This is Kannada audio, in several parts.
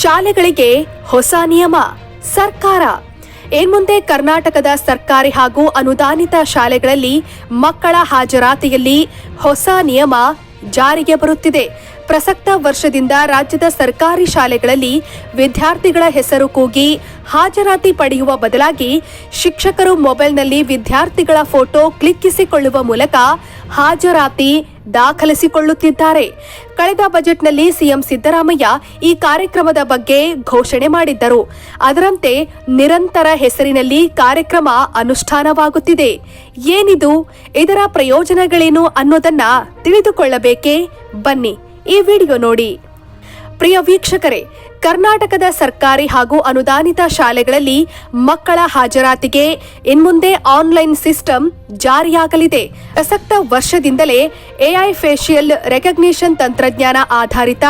ಶಾಲೆಗಳಿಗೆ ಹೊಸ ನಿಯಮ, ಸರ್ಕಾರ. ಏನ್ಮುಂದೆ ಕರ್ನಾಟಕದ ಸರ್ಕಾರಿ ಹಾಗೂ ಅನುದಾನಿತ ಶಾಲೆಗಳಲ್ಲಿ ಮಕ್ಕಳ ಹಾಜರಾತಿಯಲ್ಲಿ ಹೊಸ ನಿಯಮ ಜಾರಿಗೆ ಬರುತ್ತಿದೆ. ಪ್ರಸಕ್ತ ವರ್ಷದಿಂದ ರಾಜ್ಯದ ಸರ್ಕಾರಿ ಶಾಲೆಗಳಲ್ಲಿ ವಿದ್ಯಾರ್ಥಿಗಳ ಹೆಸರು ಕೂಗಿ ಹಾಜರಾತಿ ಪಡೆಯುವ ಬದಲಾಗಿ ಶಿಕ್ಷಕರು ಮೊಬೈಲ್ನಲ್ಲಿ ವಿದ್ಯಾರ್ಥಿಗಳ ಫೋಟೋ ಕ್ಲಿಕ್ಕಿಸಿಕೊಳ್ಳುವ ಮೂಲಕ ಹಾಜರಾತಿ ದಾಖಲಿಸಿಕೊಳ್ಳುತ್ತಿದ್ದಾರೆ. ಕಳೆದ ಬಜೆಟ್ನಲ್ಲಿ ಸಿಎಂ ಸಿದ್ದರಾಮಯ್ಯ ಈ ಕಾರ್ಯಕ್ರಮದ ಬಗ್ಗೆ ಘೋಷಣೆ ಮಾಡಿದ್ದರು. ಅದರಂತೆ ನಿರಂತರ ಹೆಸರಿನಲ್ಲಿ ಕಾರ್ಯಕ್ರಮ ಅನುಷ್ಠಾನವಾಗುತ್ತಿದೆ. ಏನಿದು, ಇದರ ಪ್ರಯೋಜನಗಳೇನು ಅನ್ನೋದನ್ನ ತಿಳಿದುಕೊಳ್ಳಬೇಕೇ? ಬನ್ನಿ. ಈ ವಿಡಿಯೋ ನೋಡಿ. ಪ್ರಿಯ ವೀಕ್ಷಕರೇ, ಕರ್ನಾಟಕದ ಸರ್ಕಾರಿ ಹಾಗೂ ಅನುದಾನಿತ ಶಾಲೆಗಳಲ್ಲಿ ಮಕ್ಕಳ ಹಾಜರಾತಿಗೆ ಇನ್ಮುಂದೆ ಆನ್ಲೈನ್ ಸಿಸ್ಟಮ್ ಜಾರಿಯಾಗಲಿದೆ. ಪ್ರಸಕ್ತ ವರ್ಷದಿಂದಲೇ ಎಐ ಫೇಶಿಯಲ್ ರೆಕಗ್ನಿಷನ್ ತಂತ್ರಜ್ಞಾನ ಆಧಾರಿತ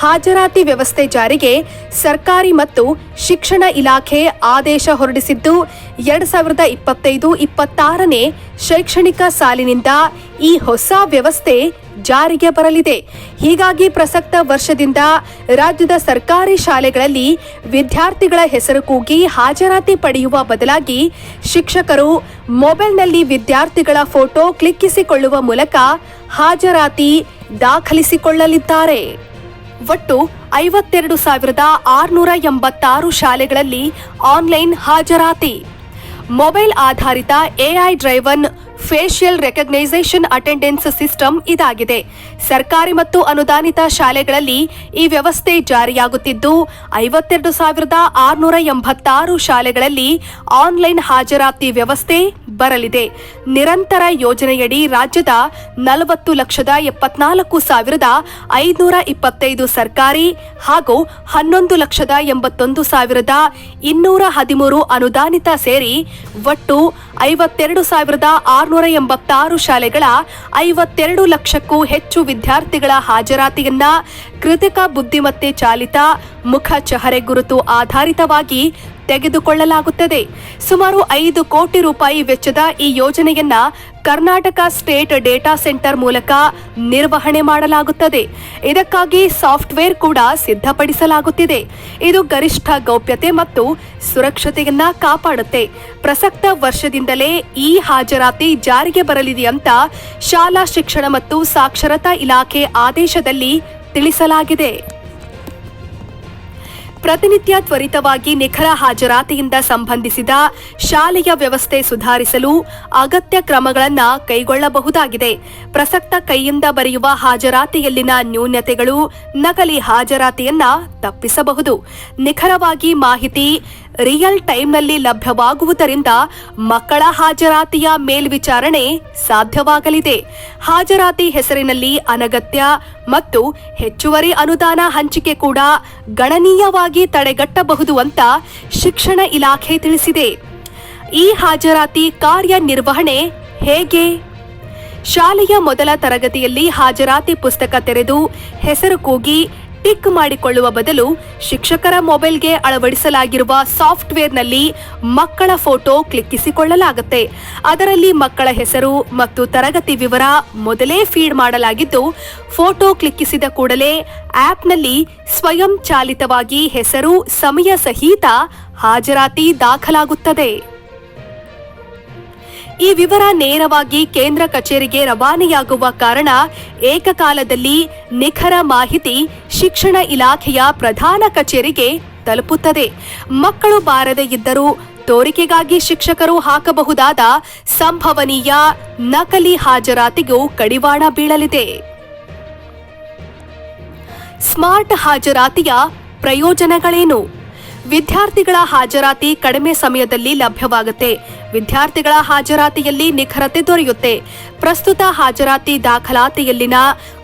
ಹಾಜರಾತಿ ವ್ಯವಸ್ಥೆ ಜಾರಿಗೆ ಸರ್ಕಾರಿ ಮತ್ತು ಶಿಕ್ಷಣ ಇಲಾಖೆ ಆದೇಶ ಹೊರಡಿಸಿದ್ದು, ಎರಡ್ ಸಾವಿರದ ಇಪ್ಪತ್ತೈದು ಇಪ್ಪತ್ತಾರನೇ ಶೈಕ್ಷಣಿಕ ಸಾಲಿನಿಂದ ಈ ಹೊಸ ವ್ಯವಸ್ಥೆ ಜಾರಿಗೆ ಬರಲಿದೆ. ಹೀಗಾಗಿ ಪ್ರಸಕ್ತ ವರ್ಷದಿಂದ ರಾಜ್ಯದ ಸರ್ಕಾರಿ ಶಾಲೆಗಳಲ್ಲಿ ವಿದ್ಯಾರ್ಥಿಗಳ ಹೆಸರು ಕೂಗಿ ಹಾಜರಾತಿ ಪಡೆಯುವ ಬದಲಾಗಿ ಶಿಕ್ಷಕರು ಮೊಬೈಲ್ನಲ್ಲಿ ವಿದ್ಯಾರ್ಥಿಗಳ ಫೋಟೋ ಕ್ಲಿಕ್ಕಿಸಿಕೊಳ್ಳುವ ಮೂಲಕ ಹಾಜರಾತಿ ದಾಖಲಿಸಿಕೊಳ್ಳಲಿದ್ದಾರೆ. ಒಟ್ಟು ಐವತ್ತೆರಡು ಸಾವಿರದ ಆರುನೂರ ಎಂಬತ್ತಾರು ಶಾಲೆಗಳಲ್ಲಿ ಆನ್ಲೈನ್ ಹಾಜರಾತಿ. ಮೊಬೈಲ್ ಆಧಾರಿತ AI driven facial recognition attendance system ಇದಾಗಿದೆ. ಸರ್ಕಾರಿ ಮತ್ತು ಅನುದಾನಿತ ಶಾಲೆಗಳಲ್ಲಿ ಈ ವ್ಯವಸ್ಥೆ ಜಾರಿಯಾಗುತ್ತಿದ್ದು, ಐವತ್ತೆರಡು ಸಾವಿರದ ಆರುನೂರ ಎಂಬತ್ತಾರು ಶಾಲೆಗಳಲ್ಲಿ ಆನ್ಲೈನ್ ಹಾಜರಾತಿ ವ್ಯವಸ್ಥೆ ಬರಲಿದೆ. ನಿರಂತರ ಯೋಜನೆಯಡಿ ರಾಜ್ಯದ ನಲವತ್ತು ಲಕ್ಷದ ಎಪ್ಪತ್ನಾಲ್ಕು ಸಾವಿರದ ಐದುನೂರ ಇಪ್ಪತ್ತೈದು ಸರ್ಕಾರಿ ಹಾಗೂ ಹನ್ನೊಂದು ಲಕ್ಷದ ಎಂಬತ್ತೊಂದು ಸಾವಿರದ ಇನ್ನೂರ ಹದಿಮೂರು ಅನುದಾನಿತ ಸೇರಿ ಒಟ್ಟು ಐವತ್ತೆರಡು ಸಾವಿರದ ಆರುನೂರ ಎಂಬತ್ತಾರು ಶಾಲೆಗಳ ಐವತ್ತೆರಡು ಲಕ್ಷಕ್ಕೂ ಹೆಚ್ಚು ವಿದ್ಯಾರ್ಥಿಗಳ ಹಾಜರಾತಿಯನ್ನ ಕೃತಕ ಬುದ್ಧಿಮತ್ತೆ ಚಾಲಿತ ಮುಖ ಚಹರೆ ಗುರುತು ಆಧಾರಿತವಾಗಿ ತೆಗೆದುಕೊಳ್ಳಲಾಗುತ್ತದೆ. ಸುಮಾರು ಐದು ಕೋಟಿ ರೂಪಾಯಿ ವೆಚ್ಚದ ಈ ಯೋಜನೆಯನ್ನ ಕರ್ನಾಟಕ ಸ್ಟೇಟ್ ಡೇಟಾ ಸೆಂಟರ್ ಮೂಲಕ ನಿರ್ವಹಣೆ ಮಾಡಲಾಗುತ್ತದೆ. ಇದಕ್ಕಾಗಿ ಸಾಫ್ಟ್ವೇರ್ ಕೂಡ ಸಿದ್ಧಪಡಿಸಲಾಗುತ್ತಿದೆ. ಇದು ಗರಿಷ್ಠ ಗೌಪ್ಯತೆ ಮತ್ತು ಸುರಕ್ಷತೆಯನ್ನ ಕಾಪಾಡುತ್ತೆ. ಪ್ರಸಕ್ತ ವರ್ಷದಿಂದಲೇ ಈ ಹಾಜರಾತಿ ಜಾರಿಗೆ ಬರಲಿದೆ ಅಂತ ಶಾಲಾ ಶಿಕ್ಷಣ ಮತ್ತು ಸಾಕ್ಷರತಾ ಇಲಾಖೆ ಆದೇಶದಲ್ಲಿ ತಿಳಿಸಲಾಗಿದೆ. ಪ್ರತಿನಿತ್ಯ ತ್ವರಿತವಾಗಿ ನಿಖರ ಹಾಜರಾತಿಯಿಂದ ಸಂಬಂಧಿಸಿದ ಶಾಲೆಯ ವ್ಯವಸ್ಥೆ ಸುಧಾರಿಸಲು ಅಗತ್ಯ ಕ್ರಮಗಳನ್ನು ಕೈಗೊಳ್ಳಬಹುದಾಗಿದೆ. ಪ್ರಸಕ್ತ ಕೈಯಿಂದ ಬರೆಯುವ ಹಾಜರಾತಿಯಲ್ಲಿನ ನ್ಯೂನತೆಗಳು ನಕಲಿ ಹಾಜರಾತಿಯನ್ನ ತಪ್ಪಿಸಬಹುದು. ನಿಖರವಾಗಿ ಮಾಹಿತಿ ರಿಯಲ್ ಟೈಮ್ನಲ್ಲಿ ಲಭ್ಯವಾಗುವುದರಿಂದ ಮಕ್ಕಳ ಹಾಜರಾತಿಯ ಮೇಲ್ವಿಚಾರಣೆ ಸಾಧ್ಯವಾಗಲಿದೆ. ಹಾಜರಾತಿ ಹೆಸರಿನಲ್ಲಿ ಅನಗತ್ಯ ಮತ್ತು ಹೆಚ್ಚುವರಿ ಅನುದಾನ ಹಂಚಿಕೆ ಕೂಡ ಗಣನೀಯವಾಗಿ ತಡೆಗಟ್ಟಬಹುದು ಅಂತ ಶಿಕ್ಷಣ ಇಲಾಖೆ ತಿಳಿಸಿದೆ. ಈ ಹಾಜರಾತಿ ಕಾರ್ಯನಿರ್ವಹಣೆ ಹೇಗೆ? ಶಾಲೆಯ ಮೊದಲ ತರಗತಿಯಲ್ಲಿ ಹಾಜರಾತಿ ಪುಸ್ತಕ ತೆರೆದು ಹೆಸರು ಕೂಗಿ ಟಿಕ್ ಮಾಡಿಕೊಳ್ಳುವ ಬದಲು ಶಿಕ್ಷಕರ ಮೊಬೈಲ್ಗೆ ಅಳವಡಿಸಲಾಗಿರುವ ಸಾಫ್ಟ್ವೇರ್ನಲ್ಲಿ ಮಕ್ಕಳ ಫೋಟೋ ಕ್ಲಿಕ್ಕಿಸಿಕೊಳ್ಳಲಾಗುತ್ತೆ. ಅದರಲ್ಲಿ ಮಕ್ಕಳ ಹೆಸರು ಮತ್ತು ತರಗತಿ ವಿವರ ಮೊದಲೇ ಫೀಡ್ ಮಾಡಲಾಗಿದ್ದು, ಫೋಟೋ ಕ್ಲಿಕ್ಕಿಸಿದ ಕೂಡಲೇ ಆಪ್ನಲ್ಲಿ ಸ್ವಯಂ ಚಾಲಿತವಾಗಿ ಹೆಸರು, ಸಮಯ ಸಹಿತ ಹಾಜರಾತಿ ದಾಖಲಾಗುತ್ತದೆ. ಈ ವಿವರ ನೇರವಾಗಿ ಕೇಂದ್ರ ಕಚೇರಿಗೆ ರವಾನೆಯಾಗುವ ಕಾರಣ ಏಕಕಾಲದಲ್ಲಿ ನಿಖರ ಮಾಹಿತಿ ಶಿಕ್ಷಣ ಇಲಾಖೆಯ ಪ್ರಧಾನ ಕಚೇರಿಗೆ ತಲುಪುತ್ತದೆ. ಮಕ್ಕಳು ಬಾರದೆ ಇದ್ದರೂ ತೋರಿಕೆಗಾಗಿ ಶಿಕ್ಷಕರು ಹಾಕಬಹುದಾದ ಸಂಭವನೀಯ ನಕಲಿ ಹಾಜರಾತಿಗೂ ಕಡಿವಾಣ ಬೀಳಲಿದೆ. ಸ್ಮಾರ್ಟ್ ಹಾಜರಾತಿಯ ಪ್ರಯೋಜನಗಳೇನು? ವಿದ್ಯಾರ್ಥಿಗಳ ಹಾಜರಾತಿ ಕಡಿಮೆ ಸಮಯದಲ್ಲಿ ಲಭ್ಯವಾಗುತ್ತೆ. ವಿದ್ಯಾರ್ಥಿಗಳ ಹಾಜರಾತಿಯಲ್ಲಿ ನಿಖರತೆ ದೊರೆಯುತ್ತೆ. ಪ್ರಸ್ತುತ ಹಾಜರಾತಿ ದಾಖಲಾತಿಯಲ್ಲಿನ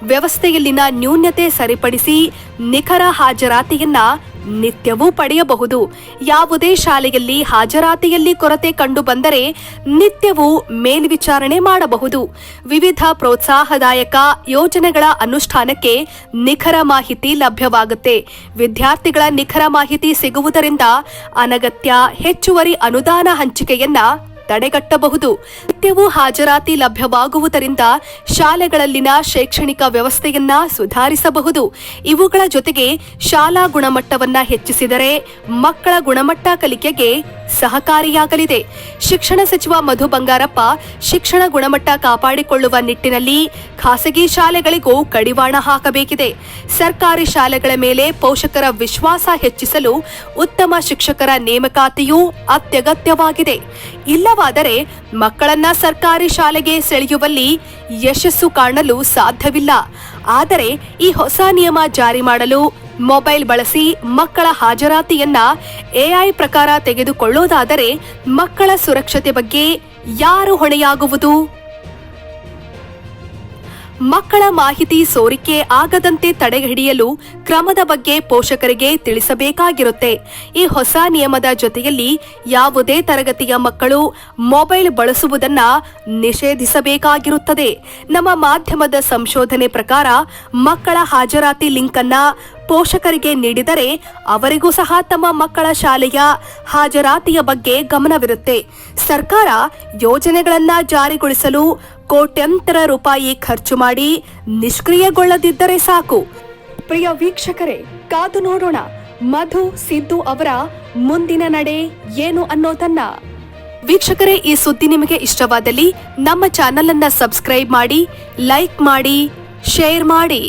ವ್ಯವಸ್ಥೆಯಲ್ಲಿನ ನ್ಯೂನ್ಯತೆ ಸರಿಪಡಿಸಿ ನಿಖರ ಹಾಜರಾತಿಯನ್ನ ನಿತ್ಯವೂ ಪಡೆಯಬಹುದು. ಯಾವುದೇ ಶಾಲೆಯಲ್ಲಿ ಹಾಜರಾತಿಯಲ್ಲಿ ಕೊರತೆ ಕಂಡುಬಂದರೆ ನಿತ್ಯವೂ ಮೇಲ್ವಿಚಾರಣೆ ಮಾಡಬಹುದು. ವಿವಿಧ ಪ್ರೋತ್ಸಾಹದಾಯಕ ಯೋಜನೆಗಳ ಅನುಷ್ಠಾನಕ್ಕೆ ನಿಖರ ಮಾಹಿತಿ ಲಭ್ಯವಾಗುತ್ತೆ. ವಿದ್ಯಾರ್ಥಿಗಳ ನಿಖರ ಮಾಹಿತಿ ಸಿಗುವುದರಿಂದ ಅನಗತ್ಯ ಹೆಚ್ಚುವರಿ ಅನುದಾನ ಹಂಚಿಕೆಯನ್ನ ತಡೆಗಟ್ಟಬಹುದು. ನಿತ್ಯವೂ ಹಾಜರಾತಿ ಲಭ್ಯವಾಗುವುದರಿಂದ ಶಾಲೆಗಳಲ್ಲಿನ ಶೈಕ್ಷಣಿಕ ವ್ಯವಸ್ಥೆಯನ್ನ ಸುಧಾರಿಸಬಹುದು. ಇವುಗಳ ಜೊತೆಗೆ ಶಾಲಾ ಗುಣಮಟ್ಟವನ್ನ ಹೆಚ್ಚಿಸಿದರೆ ಮಕ್ಕಳ ಗುಣಮಟ್ಟ ಕಲಿಕೆಗೆ ಸಹಕಾರಿಯಾಗಲಿದೆ. ಶಿಕ್ಷಣ ಸಚಿವ ಮಧು ಬಂಗಾರಪ್ಪ ಶಿಕ್ಷಣ ಗುಣಮಟ್ಟ ಕಾಪಾಡಿಕೊಳ್ಳುವ ನಿಟ್ಟಿನಲ್ಲಿ ಖಾಸಗಿ ಶಾಲೆಗಳಿಗೂ ಕಡಿವಾಣ ಹಾಕಬೇಕಿದೆ. ಸರ್ಕಾರಿ ಶಾಲೆಗಳ ಮೇಲೆ ಪೋಷಕರ ವಿಶ್ವಾಸ ಹೆಚ್ಚಿಸಲು ಉತ್ತಮ ಶಿಕ್ಷಕರ ನೇಮಕಾತಿಯೂ ಅತ್ಯಗತ್ಯವಾಗಿದೆ. ಇಲ್ಲವಾದರೆ ಮಕ್ಕಳನ್ನ ಸರ್ಕಾರಿ ಶಾಲೆಗೆ ಸೆಳೆಯುವಲ್ಲಿ ಯಶಸ್ಸು ಕಾಣಲು ಸಾಧ್ಯವಿಲ್ಲ. ಆದರೆ ಈ ಹೊಸ ನಿಯಮ ಜಾರಿ ಮಾಡಲು ಮೊಬೈಲ್ ಬಳಸಿ ಮಕ್ಕಳ ಹಾಜರಾತಿಯನ್ನ ಎಐ ಪ್ರಕಾರ ತೆಗೆದುಕೊಳ್ಳೋದಾದರೆ ಮಕ್ಕಳ ಸುರಕ್ಷತೆ ಬಗ್ಗೆ ಯಾರು ಹೊಣೆಯಾಗುವುದು? ಮಕ್ಕಳ ಮಾಹಿತಿ ಸೋರಿಕೆ ಆಗದಂತೆ ತಡೆಹಿಡಿಯಲು ಕ್ರಮದ ಬಗ್ಗೆ ಪೋಷಕರಿಗೆ ತಿಳಿಸಬೇಕಾಗಿರುತ್ತೆ. ಈ ಹೊಸ ನಿಯಮದ ಜೊತೆಯಲ್ಲಿ ಯಾವುದೇ ತರಗತಿಯ ಮಕ್ಕಳು ಮೊಬೈಲ್ ಬಳಸುವುದನ್ನ ನಿಷೇಧಿಸಬೇಕಾಗಿರುತ್ತದೆ. ನಮ್ಮ ಮಾಧ್ಯಮದ ಸಂಶೋಧನೆ ಪ್ರಕಾರ ಮಕ್ಕಳ ಹಾಜರಾತಿ ಲಿಂಕ್ ಅನ್ನ ಪೋಷಕರಿಗೆ ನೀಡಿದರೆ ಅವರಿಗೂ ಸಹ ತಮ್ಮ ಮಕ್ಕಳ ಶಾಲೆಯ ಹಾಜರಾತಿಯ ಬಗ್ಗೆ ಗಮನವಿರುತ್ತೆ. ಸರ್ಕಾರ ಯೋಜನೆಗಳನ್ನ ಜಾರಿಗೊಳಿಸಲು ಕೋಟ್ಯಂತರ ರೂಪಾಯಿ ಖರ್ಚು ಮಾಡಿ ನಿಷ್ಕ್ರಿಯಗೊಳ್ಳದಿದ್ದರೆ ಸಾಕು. ಪ್ರಿಯ ವೀಕ್ಷಕರೇ ಕಾದು ನೋಡೋಣ. ಮಧು ಸಿದ್ದು ಅವರ ಮುಂದಿನ ನಡೆ ಏನು ಅನ್ನೋದನ್ನ ವೀಕ್ಷಕರೇ ಈ ಸುದ್ದಿ ನಿಮಗೆ ಇಷ್ಟವಾದಲ್ಲಿ ನಮ್ಮ ಚಾನೆಲ್ ಅನ್ನ ಸಬ್ಸ್ಕ್ರೈಬ್ ಮಾಡಿ ಲೈಕ್ ಮಾಡಿ ಶೇರ್ ಮಾಡಿ.